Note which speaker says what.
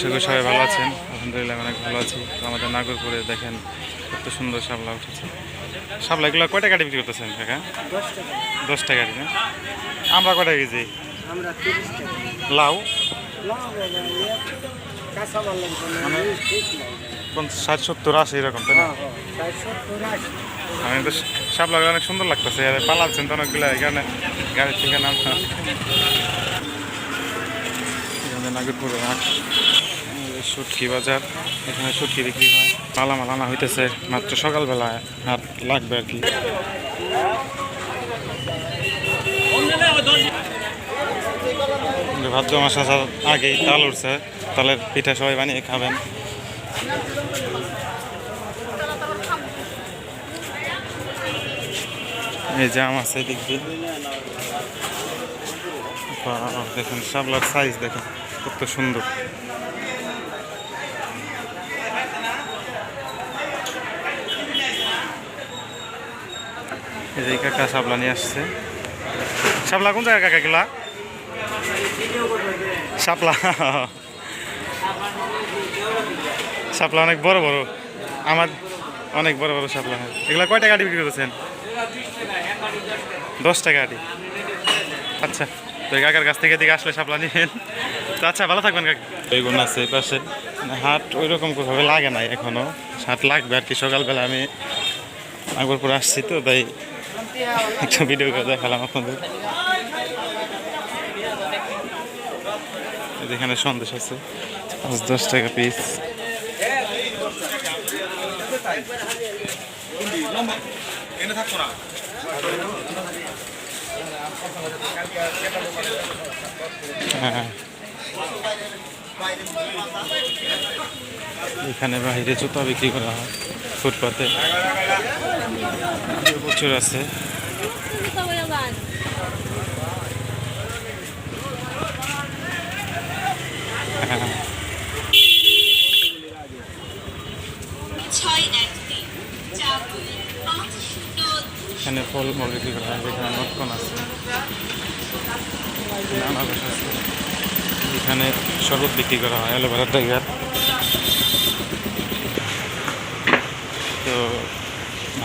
Speaker 1: আশা করি সবাই ভালো আছেন। আলহামদুলিল্লাহ অনেক ভালো আছি। আমাদের নাগরপুরে দেখেন কত সুন্দর শাপলা উঠেছে। শাপলা এগুলো কয় টাকা বিক্রি করতেছেন কাকা?
Speaker 2: দশ টাকা
Speaker 1: দশ টাকা না? আমরা কয় টাকা। কেজি লাউ মানে-
Speaker 2: নাই
Speaker 1: পঞ্চাশ ষাট সত্তর আশি এরকম তাই না?
Speaker 2: হ্যাঁ হ্যাঁ
Speaker 1: আমি তো শাপলা অনেক সুন্দর লাগতেছে আর পালাচ্ছেন তো অনেকগুলো এখানে গাড়ির থেকে নাম এখানে নাগরপুরে হাট। শুটকি বাজার। এখানে সুটকি বিক্রি হয়। মালামাল আনা হইতেছে মাত্র সকালবেলায় হাট লাগবে আর কি। ভাদ্র মাস আসার আগেই তাল উঠছে। তালের পিঠা সবাই বানিয়ে খাবেন। এই জাম আছে দিয়ে দেখুন শাপলার সাইজ দেখুন, কত সুন্দর। এই যে কাকা শাপলা নিয়ে আসছে। শাপলা কোন জায়গায় কাকা গেলা শাপলা। শাপলা অনেক বড় বড়। আমার অনেক বড় বড় শাপলা হয়। এগুলা কয় টাকা বিক্রি করতেছেন? দশ টাকা আটি আচ্ছা তো কাকার কাছ থেকে এদিকে আসলে শাপলা নিবেন। তো আচ্ছা ভালো থাকবেন কাকা। বেগুন আছে পাশে। হাট ওই রকম কোথাও লাগে নাই এখনও। হাট লাগবে আর কি সকালবেলা আমি আগরপুর আসছি তো তাই একটু ভিডিও করে দেখালাম আপনাদের। এখানে সন্দেশ আছে, পাঁচ, দশ টাকা পিস এখানে বাইরে জুতা বিক্রি করা হয়। ফুটপাতে। প্রচুর আছে। এখানে ফল মূল বিক্রি করা হয়, যেখানে নটকন আছে আনারস আছে। এখানে শরবত বিক্রি করা হয়, অ্যালোভেরা টাইগার।